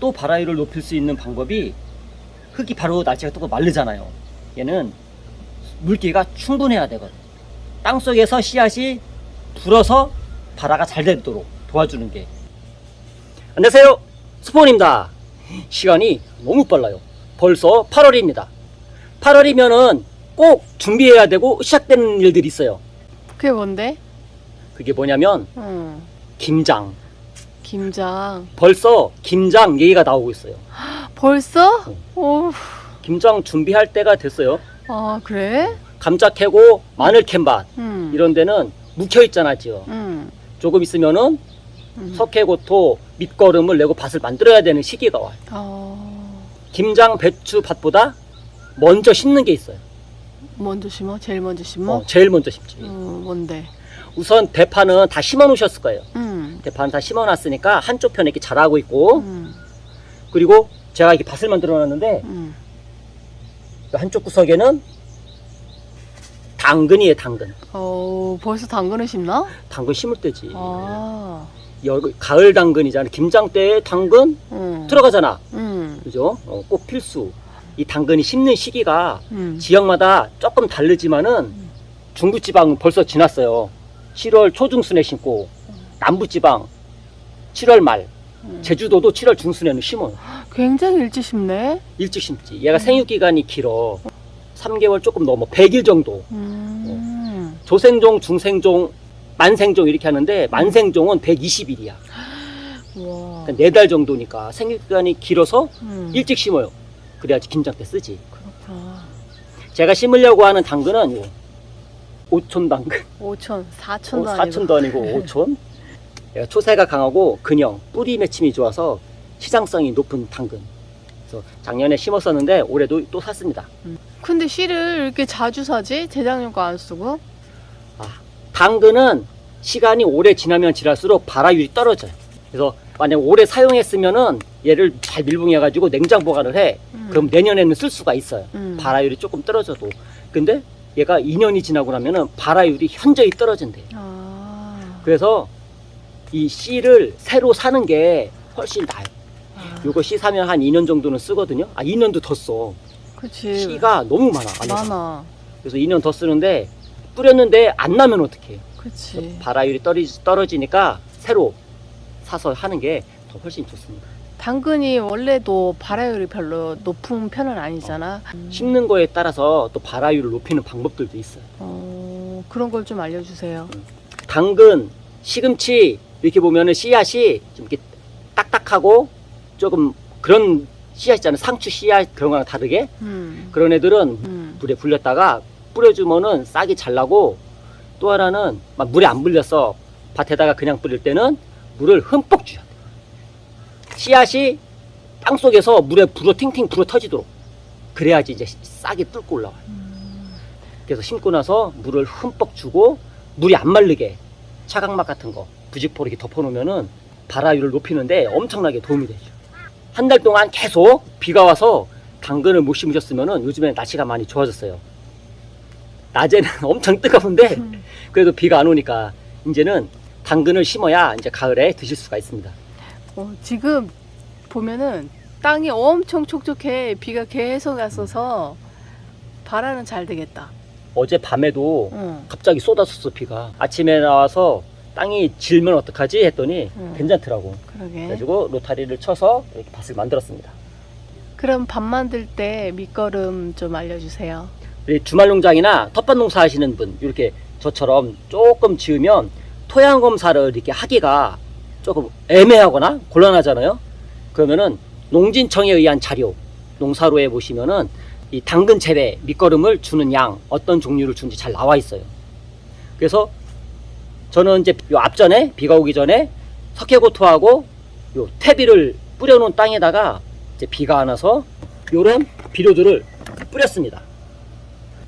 또 발화율을 높일 수 있는 방법이 흙이 바로 날씨가 뜨고 마르잖아요. 얘는 물기가 충분해야 되거든. 땅 속에서 씨앗이 불어서 발화가 잘 되도록 도와주는 게. 안녕하세요. 스포입니다. 시간이 너무 빨라요. 벌써 8월입니다. 8월이면은 꼭 준비해야 되고 시작되는 일들이 있어요. 그게 뭔데? 그게 뭐냐면 응. 김장. 김장. 벌써 김장 얘기가 나오고 있어요. 벌써? 어. 오. 김장 준비할 때가 됐어요. 아 그래? 감자 캐고 마늘 캔밭 응. 이런 데는 묵혀 있잖아 지요. 응. 조금 있으면은 응. 석회고토 밑거름을 내고 밭을 만들어야 되는 시기가 와요. 어. 김장 배추 밭보다 먼저 심는 게 있어요. 먼저 심어? 제일 먼저 심어? 어, 제일 먼저 심지. 어, 뭔데? 우선 대파는 다 심어 놓으셨을 거예요. 응. 대파는 다 심어 놨으니까 한쪽 편에 이렇게 자라고 있고 응. 그리고 제가 이렇게 밭을 만들어 놨는데 응. 그 한쪽 구석에는 당근이에요 당근. 어 벌써 당근을 심나? 당근 심을 때지. 아. 여기 가을 당근이잖아. 김장 때 당근 응. 들어가잖아. 응. 그죠? 어, 꼭 필수. 이 당근이 심는 시기가 응. 지역마다 조금 다르지만은 중부지방은 벌써 지났어요. 7월 초중순에 심고 남부지방 7월 말, 응. 제주도도 7월 중순에는 심어요. 굉장히 일찍 심네. 일찍 심지. 얘가 생육 기간이 길어. 3개월 조금 넘어. 100일 정도. 음. 조생종, 중생종, 만생종 이렇게 하는데 만생종은 120일이야. 와. 그러니까 4달 정도니까 생육 기간이 길어서 응. 일찍 심어요. 그래야지 김장 때 쓰지. 그렇구나. 제가 심으려고 하는 당근은 요 5촌 당근. 5천, 4천도 어, 아니고. 4촌도 아니고 5촌. 얘가 초세가 강하고 근형, 뿌리 맺힘이 좋아서 시장성이 높은 당근. 그래서 작년에 심었었는데 올해도 또 샀습니다. 근데 씨를 이렇게 자주 사지? 재작년 거 안 쓰고? 당근은 시간이 오래 지나면 지날수록 발화율이 떨어져요. 그래서 만약 오래 사용했으면은 얘를 잘 밀봉해가지고 냉장 보관을 해. 음. 그럼 내년에는 쓸 수가 있어요. 음. 발화율이 조금 떨어져도. 근데 얘가 2년이 지나고 나면은 발화율이 현저히 떨어진대. 아. 그래서 이 씨를 새로 사는 게 훨씬 나아요. 아. 요거 씨 사면 한 2년 정도는 쓰거든요. 아, 2년도 더 써. 그치. 씨가 너무 많아. 안에가. 많아. 그래서 2년 더 쓰는데 뿌렸는데 안 나면 어떡해. 그치. 발화율이 떨어지, 떨어지니까 새로 사서 하는 게 더 훨씬 좋습니다. 당근이 원래도 발화율이 별로 높은 편은 아니잖아. 음. 심는 거에 따라서 또 발화율을 높이는 방법들도 있어요. 어, 그런 걸 좀 알려주세요. 당근, 시금치 이렇게 보면은 씨앗이 좀 이렇게 딱딱하고 조금 그런 씨앗 있잖아요. 상추 씨앗 그런 거랑 다르게 음. 그런 애들은 음. 물에 불렸다가 뿌려주면은 싹이 잘 나고 또 하나는 막 물에 안 불렸어 밭에다가 그냥 뿌릴 때는 물을 흠뻑 줘야 돼 씨앗이 땅 속에서 물에 불어 팅팅 불어 터지도록 그래야지 이제 싹이 뚫고 올라와요 음. 그래서 심고 나서 물을 흠뻑 주고 물이 안 마르게 차각막 같은 거 부직포로 이렇게 덮어놓으면은 발화율을 높이는데 엄청나게 도움이 되죠 한 달 동안 계속 비가 와서 당근을 못 심으셨으면은 요즘에 날씨가 많이 좋아졌어요 낮에는 엄청 뜨거운데 음. 그래도 비가 안 오니까 이제는 당근을 심어야 이제 가을에 드실 수가 있습니다. 어, 지금 보면은 땅이 엄청 촉촉해. 비가 계속 왔어서 발화는 잘 되겠다. 어제 밤에도 응. 갑자기 쏟았었어 비가. 아침에 나와서 땅이 질면 어떡하지 했더니 음. 괜찮더라고. 그러게. 그래가지고 로타리를 쳐서 이렇게 밭을 만들었습니다. 그럼 밥 만들 때 밑거름 좀 알려주세요. 우리 주말 농장이나 텃밭 농사 하시는 분 이렇게 저처럼 조금 지으면 토양 검사를 이렇게 하기가 조금 애매하거나 곤란하잖아요. 그러면은 농진청에 의한 자료 농사로에 보시면은 이 당근 재배 밑거름을 주는 양 어떤 종류를 주는지 잘 나와 있어요. 그래서 저는 이제 요 앞전에 비가 오기 전에 석회고토하고 요 퇴비를 뿌려놓은 땅에다가 이제 비가 안 와서 요런 비료들을 뿌렸습니다.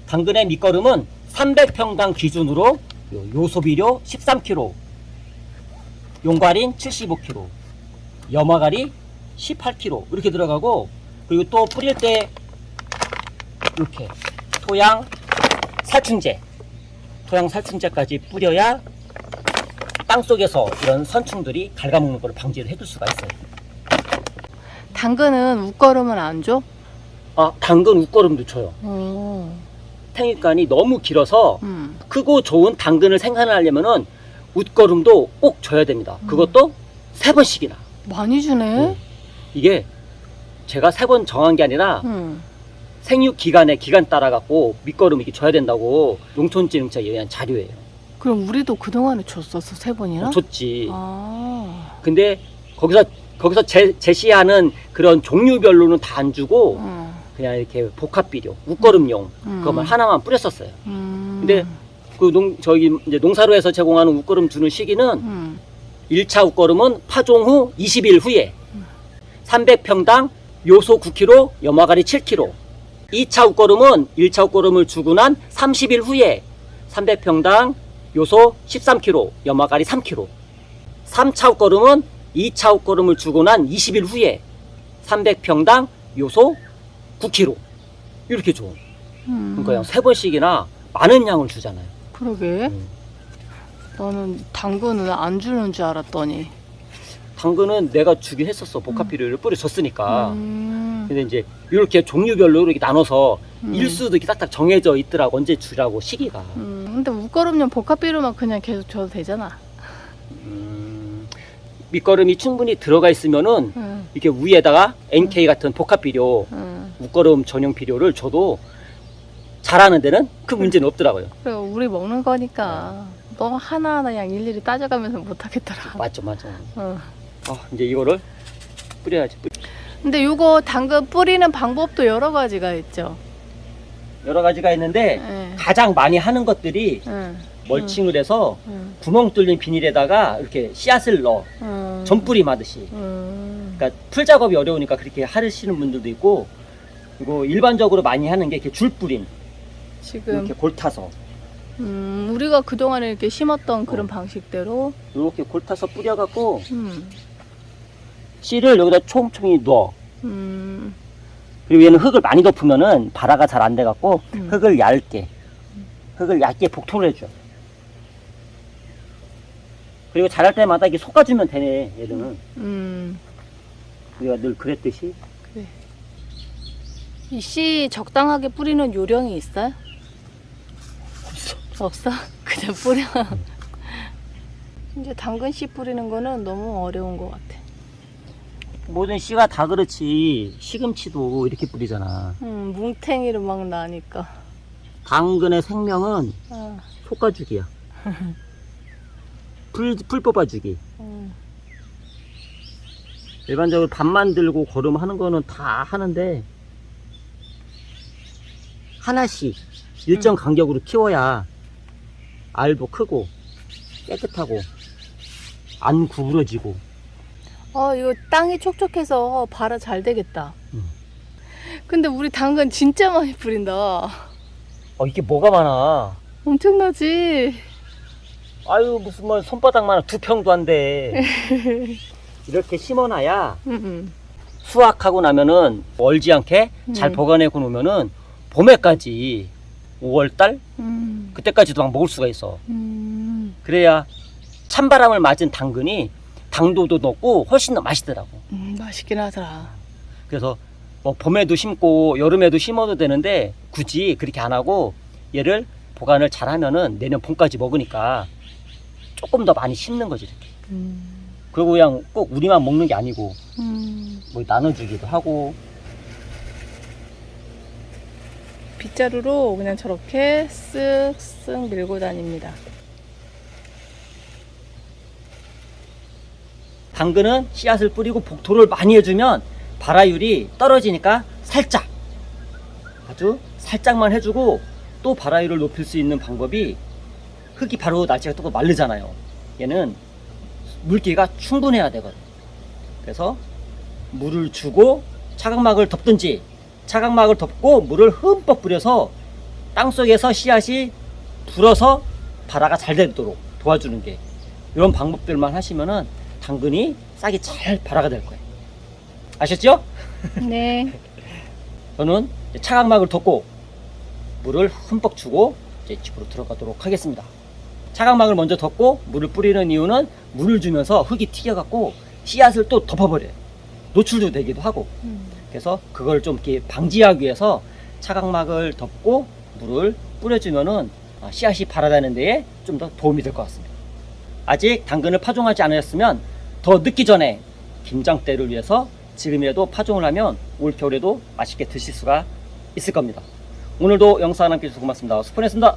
당근의 밑거름은 300평당 기준으로 요 요소비료 13kg, 용과린 75kg, 염화가리 18kg 이렇게 들어가고 그리고 또 뿌릴 때 이렇게 토양 살충제, 토양 살충제까지 뿌려야 땅 속에서 이런 선충들이 갉아먹는 것을 방지를 해줄 수가 있어요. 당근은 웃거름은 안 줘? 아, 당근 웃거름도 줘요. 어. 생육관이 너무 길어서 음. 크고 좋은 당근을 생산하려면은 웃거름도 꼭 줘야 됩니다. 음. 그것도 세 번씩이나. 많이 주네. 음. 이게 제가 세 번 정한 게 아니라 음. 생육 기간에 기간 따라 갖고 밑거름 이렇게 줘야 된다고 농촌진흥청에 의한 자료예요. 그럼 우리도 그동안에 줬었어 세 번이나? 좋지. 아. 근데 거기서 거기서 제, 제시하는 그런 종류별로는 다 안 주고 음. 그냥 이렇게 복합 비료, 웃거름용 음. 그것만 하나만 뿌렸었어요. 음. 근데 그 농 저기 이제 농사로에서 제공하는 웃거름 주는 시기는 음. 1차 웃거름은 파종 후 20일 후에 음. 300평당 요소 9kg, 염화가리 7kg. 2차 웃거름은 1차 웃거름을 주고 난 30일 후에 300평당 요소 13kg, 염화가리 3kg. 3차 웃거름은 2차 웃거름을 주고 난 20일 후에 300평당 요소 9kg. 이렇게 줘. 음. 그러니까 세 번씩이나 많은 양을 주잖아요. 그러게. 음. 나는 당근은 안 주는 줄 알았더니. 당근은 내가 주긴 했었어. 복합 비료를 뿌려줬으니까. 음. 근데 이제 이렇게 종류별로 이렇게 나눠서 음. 일수도 이렇게 딱딱 정해져 있더라고 언제 주라고 시기가. 음. 근데 웃거름용 복합 비료만 그냥 계속 줘도 되잖아. 음, 밑거름이 충분히 들어가 있으면은 응. 이렇게 위에다가 NK 같은 복합 비료, 응. 웃거름 전용 비료를 줘도 잘하는 데는 큰 문제는 없더라고요. 그래 우리 먹는 거니까 너 하나하나 양 일일이 따져가면서 못 하겠더라. 맞죠, 맞죠. 어. 아, 이제 이거를 뿌려야지. 뿌- 근데 요거 당근 뿌리는 방법도 여러 가지가 있죠. 여러 가지가 있는데 예. 가장 많이 하는 것들이 응. 멀칭을 해서 응. 구멍 뚫린 비닐에다가 이렇게 씨앗을 넣어 응. 전뿌리 마듯이. 응. 그러니까 풀 작업이 어려우니까 그렇게 하시는 분들도 있고 그리고 일반적으로 많이 하는 게 이렇게 줄 뿌림 지금 이렇게 골타서 음, 우리가 그동안에 이렇게 심었던 그런 어. 방식대로 이렇게 골타서 뿌려갖고 음. 씨를 여기다 총총히 넣어 음. 그리고 얘는 흙을 많이 덮으면은 발화가 잘 안 돼갖고 음. 흙을 얇게 흙을 얇게 복토를 해줘 그리고 자랄 때마다 이렇게 솎아주면 되네 얘는 음. 우리가 늘 그랬듯이 그래. 이 씨 적당하게 뿌리는 요령이 있어요? 없어 없어? 그냥 뿌려. 이제 당근 씨 뿌리는 거는 너무 어려운 것 같아. 모든 씨가 다 그렇지 시금치도 이렇게 뿌리잖아 음, 뭉탱이로 막 나니까. 당근의 생명은 아, 솎아주기야. 풀, 풀 뽑아주기. 음, 일반적으로 밥 만 들고 거름하는 거는 다 하는데, 하나씩 일정 간격으로 키워야 알도 크고, 깨끗하고, 안 구부러지고. 어, 이거 땅이 촉촉해서 발화 잘 되겠다. 음. 근데 우리 당근 진짜 많이 뿌린다. 어, 이게 뭐가 많아. 엄청나지? 아유, 무슨 뭐 손바닥만 두 평도 안 돼. 이렇게 심어놔야 음, 음. 수확하고 나면은 얼지 않게 잘 음. 보관해 놓으면은 봄에까지 5월달 음, 그때까지도 막 먹을 수가 있어. 음, 그래야 찬바람을 맞은 당근이 당도도 높고 훨씬 더 맛있더라고. 음, 맛있긴 하더라. 그래서 뭐 봄에도 심고 여름에도 심어도 되는데 굳이 그렇게 안 하고 얘를 보관을 잘 하면은 내년 봄까지 먹으니까 조금 더 많이 심는 거지 이렇게. 음, 그리고 그냥 꼭 우리만 먹는 게 아니고 음. 뭐 나눠주기도 하고 빗자루로 그냥 저렇게 쓱쓱 밀고 다닙니다. 당근은 씨앗을 뿌리고 복토를 많이 해주면 발화율이 떨어지니까 살짝 아주 살짝만 해주고 또 발화율을 높일 수 있는 방법이 흙이 바로 날씨가 뜨고 마르잖아요. 얘는 물기가 충분해야 되거든. 그래서 물을 주고 차각막을 덮든지 차각막을 덮고 물을 흠뻑 뿌려서 땅 속에서 씨앗이 불어서 발화가 잘 되도록 도와주는 게 이런 방법들만 하시면은 당근이 싹이 잘 발화가 될 거예요. 아셨죠? 네. 저는 차각막을 덮고 물을 흠뻑 주고 이제 집으로 들어가도록 하겠습니다. 차각막을 먼저 덮고 물을 뿌리는 이유는 물을 주면서 흙이 튀겨갖고 씨앗을 또 덮어버려요. 노출도 되기도 하고 그래서 그걸 좀 이렇게 방지하기 위해서 차각막을 덮고 물을 뿌려주면은 아, 씨앗이 발아다는 데에 좀 더 도움이 될 것 같습니다. 아직 당근을 파종하지 않으셨으면 더 늦기 전에 김장대를 위해서 지금이라도 파종을 하면 올 겨울에도 맛있게 드실 수가 있을 겁니다. 오늘도 영상 함께 해주셔서 고맙습니다. 수고했습니다.